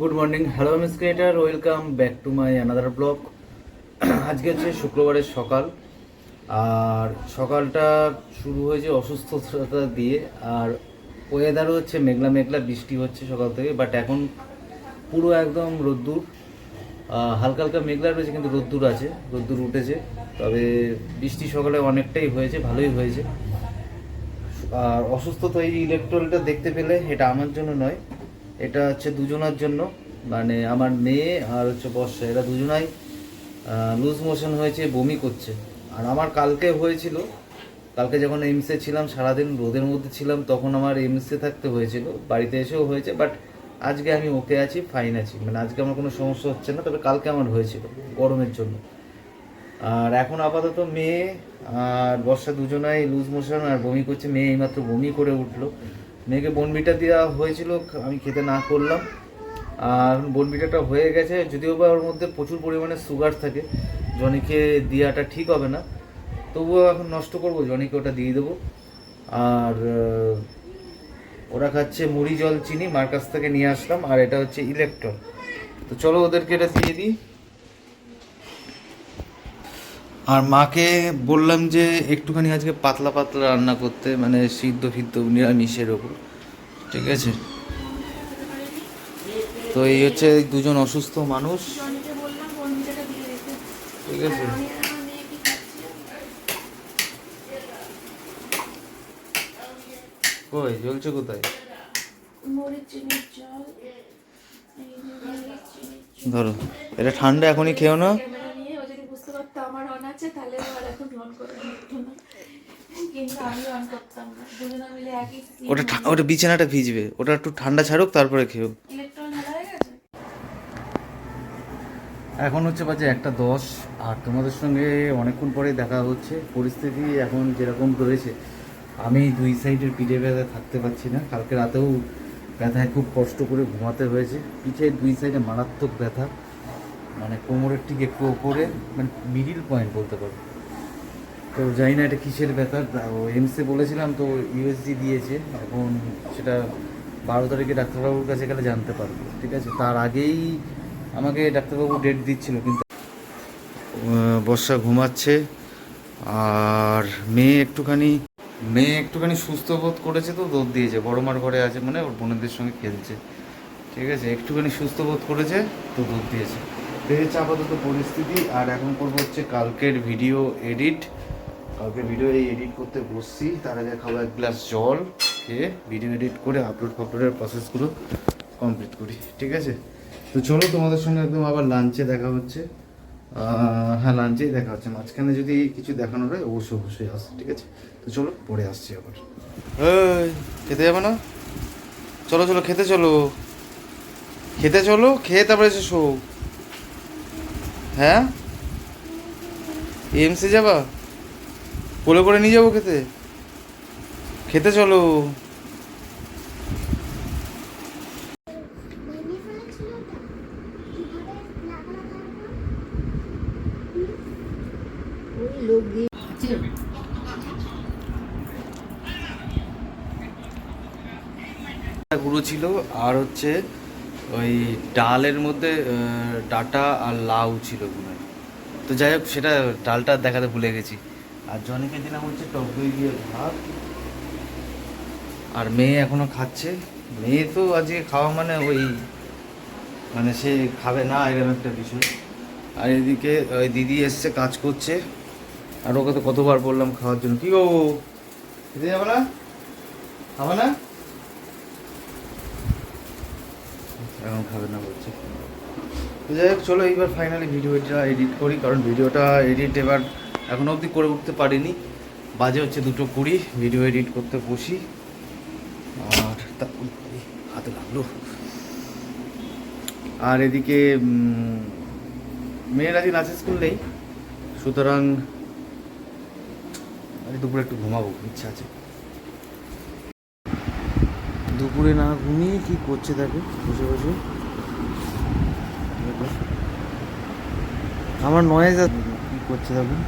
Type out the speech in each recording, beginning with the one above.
Good morning hello miss creator welcome back to my another blog আজকে হচ্ছে শুক্রবারের সকাল। আর সকালটা শুরু হয়েছে অসুস্থতা দিয়ে। আর ওয়েদারও হচ্ছে মেঘলা মেঘলা, বৃষ্টি হচ্ছে সকাল থেকে বাট এখন পুরো একদম রোদ্দুর। হালকা হালকা মেঘলা রয়েছে, কিন্তু রোদ্দুর আছে, রোদ্দুর উঠেছে। তবে বৃষ্টি সকালে অনেকটাই হয়েছে, ভালোই হয়েছে। আর অসুস্থতা এই ইলেকট্রলটা দেখতে পেলে, এটা আমার জন্য নয়। এটা হচ্ছে দুজনার জন্য। মানে আমার মেয়ে আর হচ্ছে বর্ষা, এরা দুজনাই লুজ মোশন হয়েছে, বমি করছে। আর আমার কালকে হয়েছিল, কালকে যখন এমসে ছিলাম, সারাদিন রোদের মধ্যে ছিলাম, তখন আমার এমসে থাকতে হয়েছিল, বাড়িতে এসেও হয়েছে বাট আজকে আমি ওকে আছি ফাইন আছি। মানে আজকে আমার কোনো সমস্যা হচ্ছে না, তবে কালকে আমার হয়েছিল, গরমের জন্য। আর এখন আপাতত মেয়ে আর বর্ষা দুজনাই লুজ মোশন আর বমি করছে, মেয়ে এইমাত্র বমি করে উঠল। মেয়েকে বনবিটা দেওয়া হয়েছিল, আমি খেতে না করলাম। আর বনবিটাটা হয়ে গেছে, যদিও বা ওর মধ্যে প্রচুর পরিমাণে সুগার থাকে, জনিকে দেওয়াটা ঠিক হবে না। তবুও এখন নষ্ট করব, জনিকে ওটা দিয়ে দেবো। আর ওরা খাচ্ছে মুড়ি জল, চিনি, মার কাছ থেকে নিয়ে আসলাম, আর এটা হচ্ছে ইলেকট্রন তো চলো ওদেরকে এটা দিয়ে দিই। আর মাকে বললাম যে একটুখানি আজকে পাতলা পাতলা রান্না করতে মানে সিদ্ধ ফিদ্ধ নিরামিষের ওপর। ঠিক আছে? তো এই হচ্ছে দুজন অসুস্থ মানুষ। ঠিক আছে? কই জ্বলছে কোথায়? ধরো এটা ঠান্ডা এখনই খেও না ক্যামেরা নিয়ে ও যদি বুঝতে পারতো আমার অন আছে তাহলে ও আর এখন অন করে নিত না কিন্তু আমি অন করতাম না দুজনে মিলে একই ওটা ঠা- ওটা বিছানাটা ভিজবে। ওটা একটু ঠান্ডা ছাড়ুক তারপরে খেও ইলেকট্রন ঢালা গেছে? এখন হচ্ছে বাজে একটা দশ আর তোমাদের সঙ্গে অনেকক্ষণ পরে দেখা হচ্ছে। পরিস্থিতি এখন যেরকম রয়েছে আমি দুই সাইডের পিঠে ব্যথা থাকতে পারছি না। কালকে রাতেও ব্যথায় খুব কষ্ট করে ঘুমাতে হয়েছে। পিঠের দুই সাইডে মারাত্মক ব্যথা। মানে কোমরের ঠিক একটু ওপরে মানে মিডিল পয়েন্ট বলতে পারো। তো জানি না এটা কিসের ব্যথা ও এমসে বলেছিলাম তো ইউএসজি দিয়েছে এখন সেটা বারো তারিখে ডাক্তারবাবুর কাছে গেলে জানতে পারব ঠিক আছে? তার আগেই আমাকে ডাক্তারবাবু ডেট দিচ্ছিল কিন্তু বর্ষা ঘুমাচ্ছে আর মেয়ে একটুখানি মেয়ে একটুখানি সুস্থ বোধ করেছে তো দৌড় দিয়েছে বড় মার ঘরে আছে মানে ওর বোনেদের সঙ্গে খেলছে ঠিক আছে? একটুখানি সুস্থ বোধ করেছে তো দৌড় দিয়েছে। তো হচ্ছে আপাতত পরিস্থিতি আর এখন করব হচ্ছে কালকের ভিডিও এডিট কালকে ভিডিও এই এডিট করতে বসছি। তার আগে খাব এক গ্লাস জল, খেয়ে ভিডিও এডিট করে আপলোড ফাপলোডের প্রসেসগুলো কমপ্লিট করি, ঠিক আছে? তো চলো তোমাদের সঙ্গে একদম আবার লাঞ্চে দেখা হচ্ছে। হ্যাঁ লাঞ্চেই দেখা হচ্ছে। মাঝখানে যদি কিছু দেখানো হয়, অবশ্যই অবশ্যই আসছে, ঠিক আছে? তো চলো, পরে আসছি আবার। খেতে যাবে না? চলো চলো, খেতে চলো। খেতে চলো, খেয়ে তারপরে এসে শো। হ্যাঁ? এমসে যাবা? কোলে করে নিয়ে যাব খেতে? খেতে চলো। গুঁড়ো ছিল আর হচ্ছে ওই ডালের মধ্যে ডাটা আর লাউ ছিল তো যাই হোক, সেটা ডালটা দেখাতে ভুলে গেছি। আর জনিকে দিলাম হচ্ছে টক দই দিয়ে ভাত। আর মেয়ে এখনও খাচ্ছে। মেয়ে তো আজকে খাওয়া মানে ওই মানে সে খাবে না, এরকম একটা বিষয়। আর এদিকে, ওই দিদি এসছে, কাজ করছে। আর ওকে তো কতবার বললাম খাওয়ার জন্য। কি গো, খেতে যাবে না? খাবে না? এখন খাবে না বলছে। যাই হোক, চলো এইবার ফাইনালি ভিডিওটা এডিট করি, কারণ ভিডিওটা এডিট এবার এখনও অবধি করে উঠতে পারিনি। বাজে হচ্ছে দুটো কুড়ি ভিডিও এডিট করতে বসি। আর হাতে লাগল। আর এদিকে মেয়ের আজকে নাচের স্কুল নেই। সুতরাং দুপুরে একটু ঘুমাবো, ইচ্ছা আছে। দুপুরে না ঘুমিয়ে কি করছে দেখো, বসে বসে। আমার নয়েজ কি করছে দেখুন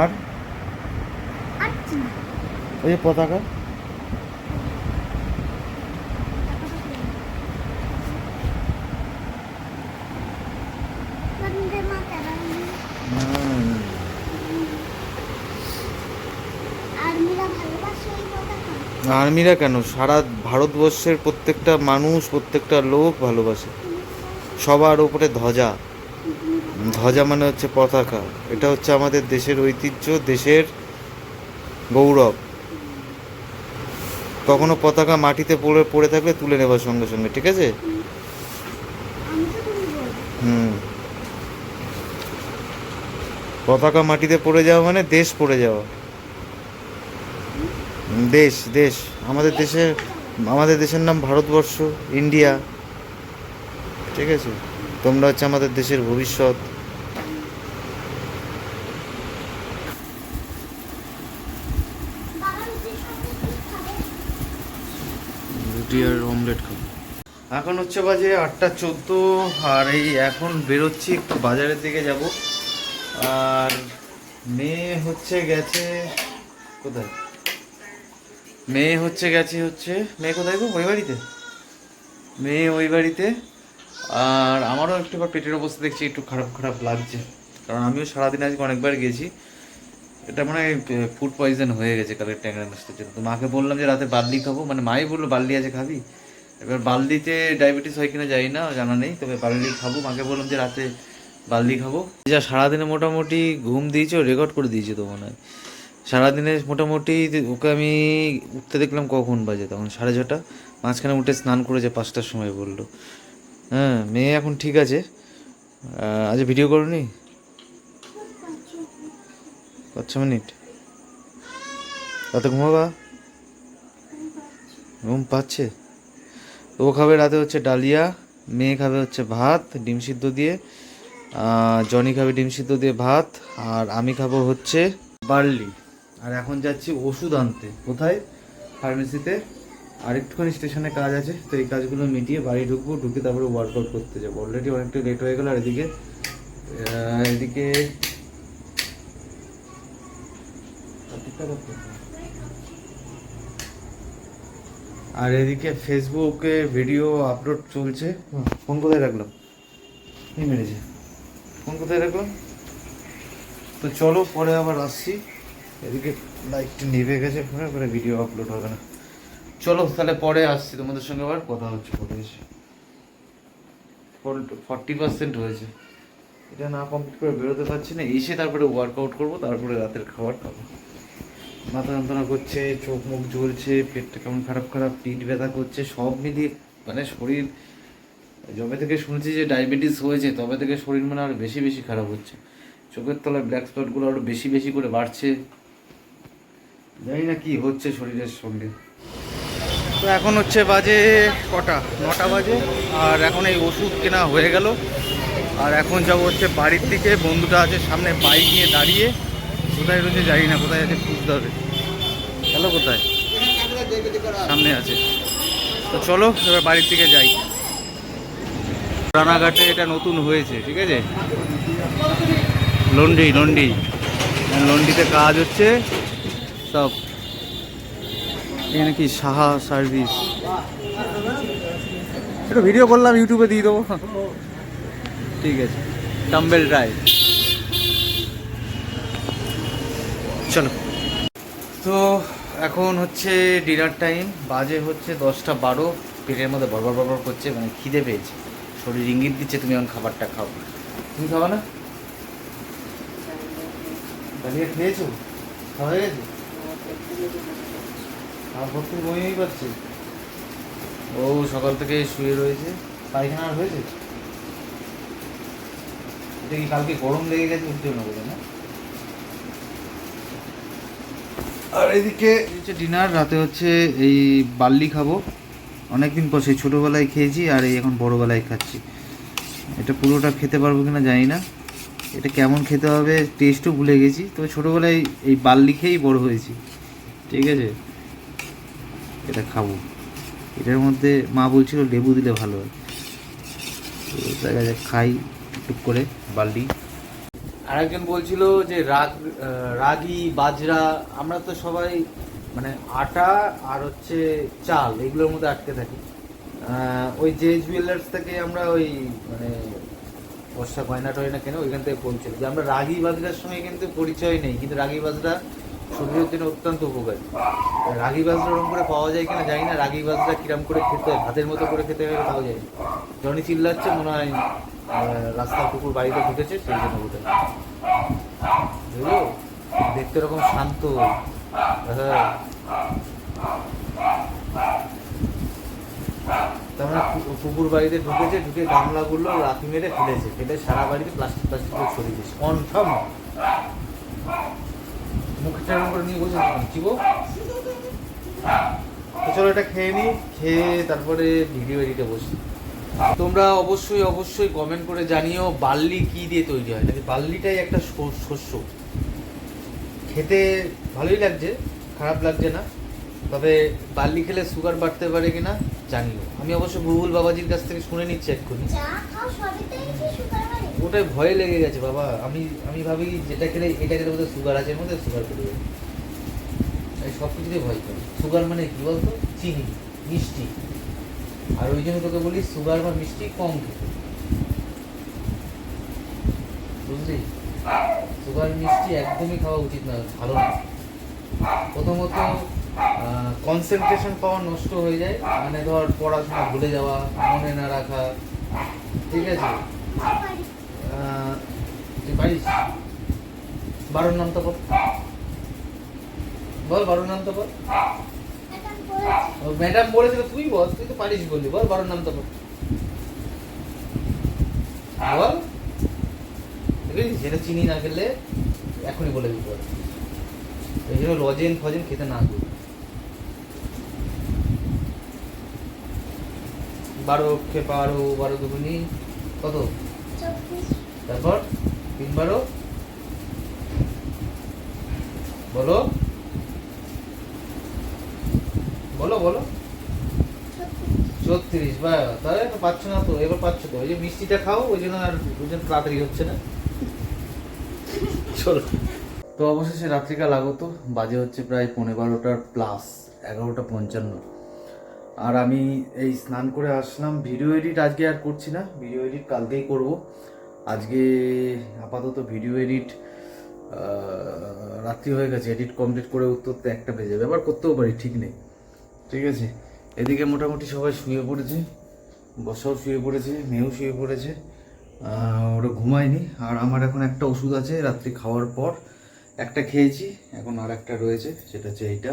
আর? ওই যে পতাকা। আর্মিরা কেন? সারা ভারতবর্ষের প্রত্যেকটা মানুষ, প্রত্যেকটা লোক ভালোবাসে। সবার উপরে ধ্বজা। ধ্বজা মানে হচ্ছে পতাকা। এটা হচ্ছে আমাদের দেশের ঐতিহ্য, দেশের গৌরব। কখনো পতাকা মাটিতে পড়ে পড়ে থাকলে তুলে নেবার সঙ্গে সঙ্গে, ঠিক আছে? পতাকা মাটিতে পড়ে যাওয়া মানে দেশ পড়ে যাওয়া। দেশ দেশ। আমাদের দেশের আমাদের দেশের নাম ভারতবর্ষ, ইন্ডিয়া। ঠিক আছে? তোমরা হচ্ছে আমাদের দেশের ভবিষ্যৎ। রুটি আর অমলেট খাব। এখন হচ্ছে বাজে আটটা চোদ্দ আর এই এখন বেরোচ্ছি একটু বাজারের দিকে যাব। আর মেয়ে হচ্ছে গেছে কোথায়? মেয়ে হচ্ছে গেছে হচ্ছে মেয়ে কোথায় গো? ওই বাড়িতে? মেয়ে ওই বাড়িতে? আর আমারও একটু পেটের অবস্থা দেখছি, একটু খারাপ খারাপ লাগছে। কারণ আমিও সারাদিন আজকে অনেকবার গেছি। এটা মানে ফুড পয়জন হয়ে গেছে কালের ট্যাংরা মাছটার জন্য। তো মাকে বললাম যে রাতে বার্লি খাব। মানে মাই বলল বার্লি আছে, খাবি? এবার বার্লিতে ডায়াবেটিস হয় কিনা জানি না, জানা নেই। তবে বার্লি খাব। মাকে বললাম যে রাতে বার্লি খাব। যা সারাদিনে মোটামুটি ঘুম দিয়েছ রেকর্ড করে দিয়েছে তো মনে হয়। সারাদিনে মোটামুটি ওকে আমি উঠতে দেখলাম কখন বাজে, তখন সাড়ে ছটা। মাঝখানে উঠে স্নান করেছে পাঁচটার সময় বলল। হ্যাঁ মেয়ে এখন ঠিক আছে। আজ ভিডিও করনি? পাঁচ ছ মিনিট। রাতে ঘুমাবা? ঘুম পাচ্ছে। ও খাবে রাতে হচ্ছে ডালিয়া, মেয়ে খাবে হচ্ছে ভাত, ডিম সিদ্ধ দিয়ে। জনি খাবে ডিম সিদ্ধ দিয়ে ভাত, আর আমি খাব হচ্ছে বার্লি। আর এখন যাচ্ছি ওষুধ আনতে। কোথায়? ফার্মেসিতে। আর একটুখানি স্টেশনে কাজ আছে তো এই কাজগুলো মিটিয়ে বাড়ি ঢুকবো ঢুকে তারপরে ওয়ার্কআউট করতে যাব। অলরেডি অনেকটা লেট হয়ে গেল আর এদিকে এদিকে আর এদিকে ফেসবুকে ভিডিও আপলোড চলছে। ফোন কোথায় রাখলাম? মেরেছে ফোন কোথায় রাখলাম? তো চলো পরে আবার আসছি। এদিকে লাইটটা নিভে গেছে ফোনে পরে ভিডিও আপলোড হবে না। চলো, তাহলে পরে আসছি তোমাদের সঙ্গে আবার, কথা হচ্ছে পরে এসে। ফর্টি পার্সেন্ট হয়েছে। এটা না কমপ্লিট করে বেরোতে পারছি না, এসে তারপরে ওয়ার্কআউট করব, তারপরে রাতের খাবার খাব। মাথা যন্ত্রণা করছে, চোখ মুখ জ্বলছে, পেটটা কেমন খারাপ খারাপ পিঠ ব্যথা করছে, সব মিলিয়ে মানে শরীর, যবে থেকে শুনছি যে ডায়াবেটিস হয়েছে, তবে থেকে শরীর মানে আরও বেশি বেশি খারাপ হচ্ছে। চোখের তলায় ব্ল্যাক স্পটগুলো আরও বেশি বেশি করে বাড়ছে। জানি না কি হচ্ছে শরীরের সঙ্গে। তো এখন হচ্ছে বাজে কটা? নটা বাজে, আর এখন এই ওষুধ কেনা হয়ে গেল। আর এখন যাব হচ্ছে বাড়ির দিকে, বন্ধুটা আছে সামনে বাইক নিয়ে দাঁড়িয়ে, কোথায় রয়েছে জানি না, কোথায় আছে খুঁজতে হবে। চলো কোথায়? সামনে আছে। তো চলো, এবার বাড়ির দিকে যাই। রানাঘাটে এটা নতুন হয়েছে, ঠিক আছে? লন্ডি লন্ডি। লন্ডিতে কাজ হচ্ছে, সব। এখানে কি সাহা সার্ভিস একটু ভিডিও করলাম ইউটিউবে দিয়ে দেবো। ঠিক আছে। টাম্বেল ড্রাইভ চলো। তো এখন হচ্ছে ডিনার টাইম বাজে হচ্ছে দশটা বারো। পেটের মধ্যে বরবর বরবর করছে মানে খিদে পেয়েছে। শরীর ইঙ্গিত দিচ্ছে তুমি এখন খাবারটা খাও। তুমি খাবা না? খেয়েছো? খাওয়া হয়ে গেছে? আমার ভর্তি বই পাচ্ছে। ও সকাল থেকে শুয়ে রয়েছে। পায়খানা আর হয়েছে? এটা কি কালকে গরম লেগে গেছে উঠতে না বলে না? আর এদিকে হচ্ছে ডিনার রাতে হচ্ছে এই বার্লি খাব। অনেকদিন পর সেই ছোটোবেলায় খেয়েছি আর এই এখন বড়োবেলায় খাচ্ছি। এটা পুরোটা খেতে পারব কিনা জানি না। এটা কেমন খেতে হবে টেস্টও ভুলে গেছি। তবে ছোটোবেলায় এই বার্লি খেয়েই বড় হয়েছি। ঠিক আছে? এটা খাব। এটার মধ্যে মা বলছিল লেবু দিলে ভালো হয়। তো দেখা যাক খাই টুক করে। বার্লি আরেকজন বলছিল যে রাগ রাগি বাজরা আমরা তো সবাই মানে আটা আর হচ্ছে চাল এগুলোর মধ্যে আটকে থাকি। ওই জে জুয়েলার্স থেকে আমরা ওই মানে বর্ষা গয়না টয়না কেনে ওইখান থেকে পৌঁছে যে আমরা রাগি বাজরার সঙ্গে কিন্তু পরিচয় নেই কিন্তু রাগি বাজরা শরীরের জন্য অত্যন্ত উপকারী। রাগি বাজরা ওরকম করে পাওয়া যায় কিনা জানি না, রাগি বাজরা কিরাম করে খেতে হয়, ভাতের মতো করে খেতে হয়, পাওয়া যায় জনি চিল্লাচ্ছে, মনে হয় রাস্তা কুকুর বাড়িতে ঢুকেছে, সেই জন্য উঠে বুঝলো দেখতে এরকম শান্ত হ্যাঁ তার মানে কুকুর বাড়িতে ঢুকেছে, ঢুকে গামলাগুলো রাখি মেরে ফেলেছে, ফেলে সারা বাড়িতে প্লাস্টিক প্লাস্টিক করে ছড়িয়ে দিয়েছে। কনফার্ম। এরকম করে নিয়ে বসে চিবো তো চলো এটা খেয়ে নিই খেয়ে তারপরে ভিডিও এডিটে বসি তোমরা অবশ্যই অবশ্যই কমেন্ট করে জানিও বার্লি কি দিয়ে তৈরি হয়। নাকি বার্লিটাই একটা শস্য। খেতে ভালোই লাগছে খারাপ লাগছে না। তবে বার্লি খেলে সুগার বাড়তে পারে কিনা জানিও। আমি অবশ্য গুগল বাবাজির কাছ থেকে শুনে নিচ্ছি এক্ষুনি। ওটাই ভয় লেগে গেছে, বাবা। আমি আমি ভাবি যেটা খেলে এটা খেলে বোধহয় সুগার আছে, এর মধ্যে সুগার করে যাবে সব কিছুতে ভয় পাই। সুগার মানে কি বলতো? চিনি, মিষ্টি। আর ওই জন্য তোকে বলি সুগার বা মিষ্টি কম খেতে। বুঝলি? সুগার মিষ্টি একদমই খাওয়া উচিত না, ভালো না। প্রথমত কনসেন্ট্রেশন পাওয়া নষ্ট হয়ে যায়। মানে ধর পড়াশোনা ভুলে যাওয়া, মনে না রাখা। ঠিক আছে? পারিস বারোর নামটা বল বল বারোর নামটা বল এখন বলেছি ম্যাডাম বলেছিল, তুই বল, তুই তো পারিস বললি। বল বারোর নামটা বল বল। দেখেছিস যেটা চিনি না খেলে এখনই বলে দিতে পারবি এই জন্য লজেন ফজেন খেতে না দিই বারো খে বারো বারো দুগুনি কত? চব্বিশ। তারপর তিন বারো। বলো। বলো বলো। চৌত্রিশ বা, তাহলে তো পাচ্ছ না তো, এবার পাচ্ছ তো। ওই যে মিষ্টিটা খাও, ওই জন্য আর জন্য তাড়াতাড়ি হচ্ছে না। চলো। তো অবশেষে রাত্রিকাল আগত, বাজে হচ্ছে প্রায় পনেরো বারোটার প্লাস এগারোটা পঞ্চান্ন। আর আমি এই স্নান করে আসলাম। ভিডিও এডিট আজকে আর করছি না। ভিডিও এডিট কালকেই করব। আজকে আপাতত ভিডিও এডিট রাত্রি হয়ে গেছে। এডিট কমপ্লিট করে উত্তর তো একটা বেজে যাবে। করতেও পারি, ঠিক নেই। ঠিক আছে? এদিকে মোটামুটি সবাই শুয়ে পড়েছে। বসাও শুয়ে পড়েছে, মেয়েও শুয়ে পড়েছে। ওরা ঘুমায়নি। আর আমার এখন একটা ওষুধ আছে, রাত্রি খাওয়ার পর একটা খেয়েছি। এখন আর একটা রয়েছে, সেটা হচ্ছে এইটা।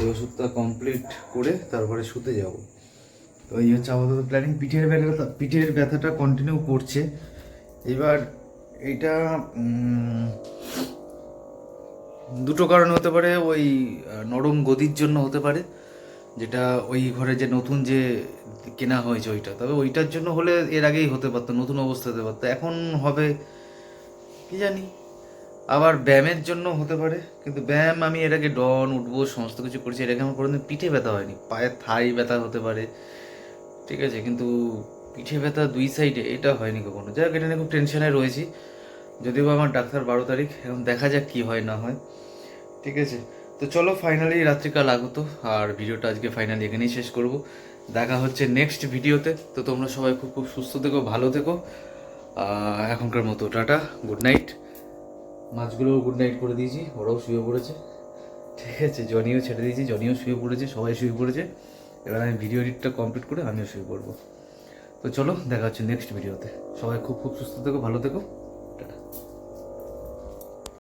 এই ওষুধটা কমপ্লিট করে তারপরে শুতে যাব। তো এই হচ্ছে আপাতত প্ল্যানিং পিঠের ব্যথা, পিঠের ব্যথাটা কন্টিনিউ করছে। এবার উম, দুটো কারণ হতে পারে ওই নরম গদির জন্য হতে পারে যেটা ওই ঘরে যে নতুন যে কেনা হয়েছে ওইটা। তবে ওইটার জন্য হলে এর আগেই হতে পারতো নতুন অবস্থা হতে পারতো। এখন হবে কি জানি? আবার ব্যায়ামের জন্য হতে পারে কিন্তু ব্যায়াম আমি এর আগে ডন উঠবো সমস্ত কিছু করেছি। আগে আমার কোনোদিন পিঠে ব্যথা হয়নি। পায়ের থাই ব্যথা হতে পারে ঠিক আছে কিন্তু পিঠে ব্যথা দুই সাইডে এটা হয়নি কখনো। যাই হোক, এটা নিয়ে খুব টেনশনে রয়েছি। যদিও আমার ডাক্তার বারো তারিখ, এখন দেখা যাক কি হয়, না হয়। ঠিক আছে? তো চলো ফাইনালি রাত্রিকাল আগত, আর ভিডিওটা আজকে ফাইনালি এখানেই শেষ করব। দেখা হচ্ছে নেক্সট ভিডিওতে। তো তোমরা সবাই খুব খুব সুস্থ থেকো, ভালো থেকো। এখনকার মতো টাটা গুড নাইট মাছগুলোও গুড নাইট করে দিয়েছি, ওরাও শুয়ে পড়েছে। ঠিক আছে, জনিও ছেড়ে দিয়েছি, জনিও শুয়ে পড়েছে, সবাই শুয়ে পড়েছে। এবার আমি ভিডিও এডিটটা কমপ্লিট করে আমিও শুয়ে পড়ব। তো চলো দেখা হচ্ছে নেক্সট ভিডিওতে সবাই খুব খুব সুস্থ থেকো ভালো থেকো।